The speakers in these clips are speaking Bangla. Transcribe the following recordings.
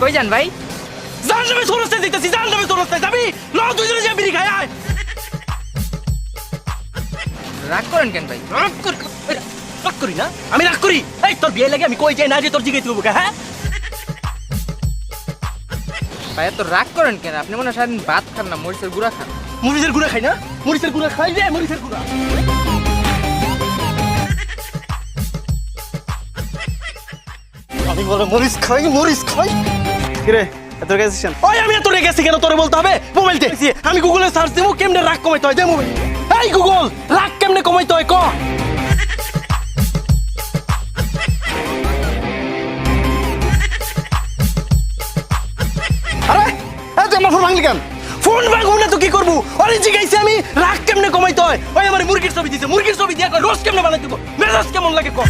কই যান ভাই? জান নামে দিতেছি জান নামে যাবি ল দুইজনে যা বিড়ি খায় আয়। রাগ করেন কেন ভাই? রাগ করি রাগ করি না? আমি রাগ করি। এই তোর বিয়ে লাগে আমি কই যাই না যে তোর জিগাইতে হব হ্যাঁ? ভাই এত রাগ করেন কেন? আপনি মনে হয় সারাদিন ভাত খান না মরিচের গুঁড়া খান। মরিচের গুঁড়া খাই না? মরিচের গুঁড়া খাই রে মরিচের গুঁড়া। আমি বলে মরিচ খাই মরিচ খাই। কিরে এত গেছিস ওই আমি এত গেছি কেন? তোরে বলতে হবে? মোবাইল দেখছি আমি গুগলে সার্চ দেবো কেমনে রাগ কমাইতে হয়? দে মোবাইল। এই গুগল রাগ কেমনে কমাইতে হয়? ক। আরে এই তুই আমার ফোন ভাঙলি কেন? ফোন ভাঙবো না তো কি করব? আরে জিগাইছি আমি রাগ কেমনে কমাইতে হয়? ওই আমার মুরগির ছবি দিছে মুরগির ছবি দিয়া রোজ কেমনে বানাই দিব মেজাজ কেমন লাগে ক?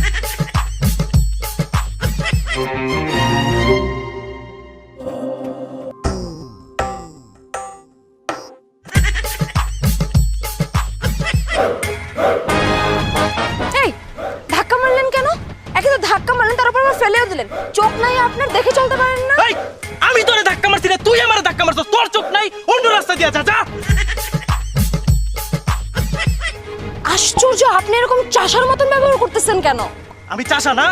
ধাক্কা মারলেন কেন? একে ধাক্কা মারলেন তার উপর আবার ফেলেও দিলেন। চোখ নাই আপনার দেখে চলতে পারেন না? আমি তোরে ধাক্কা মারছি না তুই আমার ধাক্কা মারছিস তোর চোখ নাই অন্য রাস্তা দিয়া যা যা। আশ্চর্য আপনি এরকম চাষার মতন ব্যবহার করতেছেন কেন? আমি চাষা না?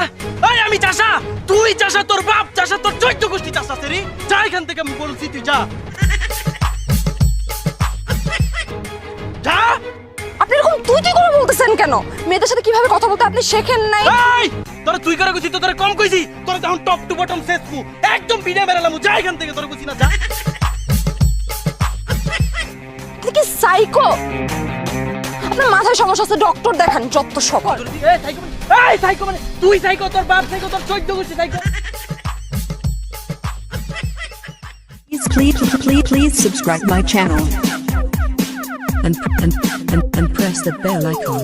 এই আমি চাষা! তুই চাষা তোর বাপ চাষা তোর চৈত্য গোষ্ঠী চাষা সেরি যা এখান থেকে আমি বলছি তুই যা। যা! আপনি এরকম তুই তুই করে বলতেছেন কেন? মেয়েদের সাথে কীভাবে কথা বলতে আপনি শেখেন নাই। এই! তোরা তুই করে কইছি তো তোরা কম কইছি। তোরা তখন টপ টু বটম শেষ মু একদম বিনা বেরালাম যা এখান থেকে তোরা কইছি না যা। আপনি কি সাইকো আপনার মাথায় সমস্যা আছে ডক্টর দেখান যত সব এই সাইকো মানে এই সাইকো মানে তুই সাইকো তোর বাপ সাইকো তোর চৈত্য গোষ্ঠী psycho please, please, please subscribe my channel and, and, and, and press the bell icon.